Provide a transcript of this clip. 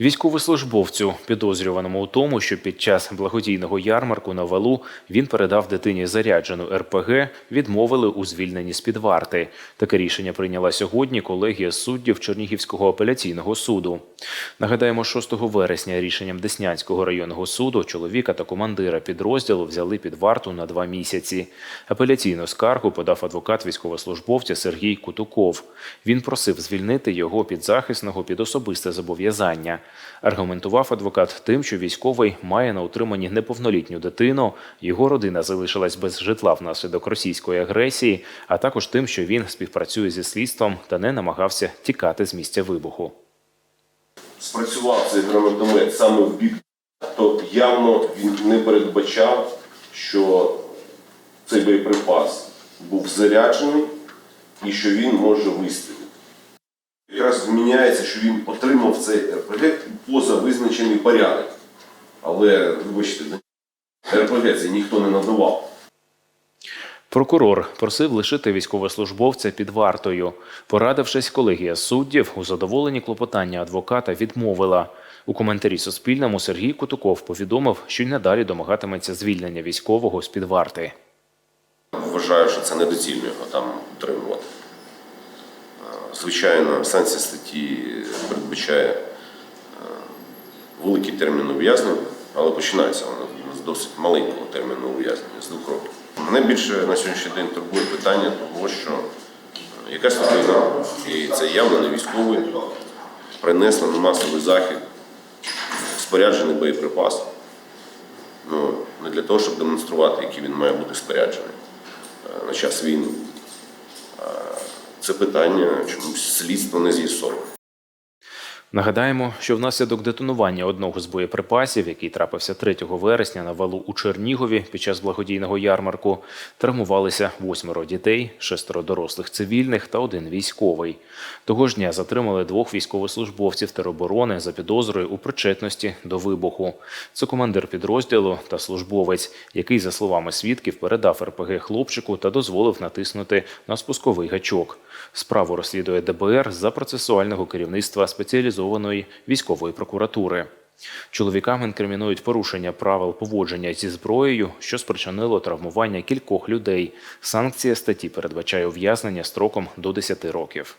Військовослужбовцю, підозрюваному у тому, що під час благодійного ярмарку на валу він передав дитині заряджену РПГ, відмовили у звільненні з під варти. Таке рішення прийняла сьогодні колегія суддів Чернігівського апеляційного суду. Нагадаємо, 6 вересня рішенням Деснянського районного суду чоловіка та командира підрозділу взяли під варту на два місяці. Апеляційну скаргу подав адвокат військовослужбовця Сергій Кутуков. Він просив звільнити його підзахисного під особисте зобов'язання. Аргументував адвокат тим, що військовий має на утриманні неповнолітню дитину, його родина залишилась без житла внаслідок російської агресії, а також тим, що він співпрацює зі слідством та не намагався тікати з місця вибуху. спрацював цей гранатомет саме в бік, то явно він не передбачав, що цей боєприпас був заряджений і що він може вистрілити. Якраз зміняється, що він отримав цей РПГ поза визначений порядок. Але, вибачте, РПГ це ніхто не надавав. Прокурор просив лишити військовослужбовця під вартою. Порадившись, колегія суддів у задоволенні клопотання адвоката відмовила. У коментарі Суспільному Сергій Кутуков повідомив, що й надалі домагатиметься звільнення військового з під варти. Вважаю, що це недоцільно його там утримувати. Звичайно, санкція статті передбачає е, великий термін ув'язнення, але починається воно з досить маленького терміну ув'язнення, з двох років. Мене більше на сьогоднішній день турбує питання того, що е, якась людина, і це явно не військовий, принесла на масовий захід споряджений боєприпас. Ну, не для того, щоб демонструвати, який він має бути споряджений е, на час війни. Це питання чомусь слідство не з'ясовує. Нагадаємо, що внаслідок детонування одного з боєприпасів, який трапився 3 вересня на валу у Чернігові під час благодійного ярмарку, травмувалися восьмеро дітей, шестеро дорослих цивільних та один військовий. Того ж дня затримали двох військовослужбовців тероборони за підозрою у причетності до вибуху. Це командир підрозділу та службовець, який, за словами свідків, передав РПГ хлопчику та дозволив натиснути на спусковий гачок. Справу розслідує ДБР за процесуального керівництва спеціалізованої військової прокуратури. Чоловікам інкримінують порушення правил поводження зі зброєю, що спричинило травмування кількох людей. Санкція статті передбачає ув'язнення строком до 10 років.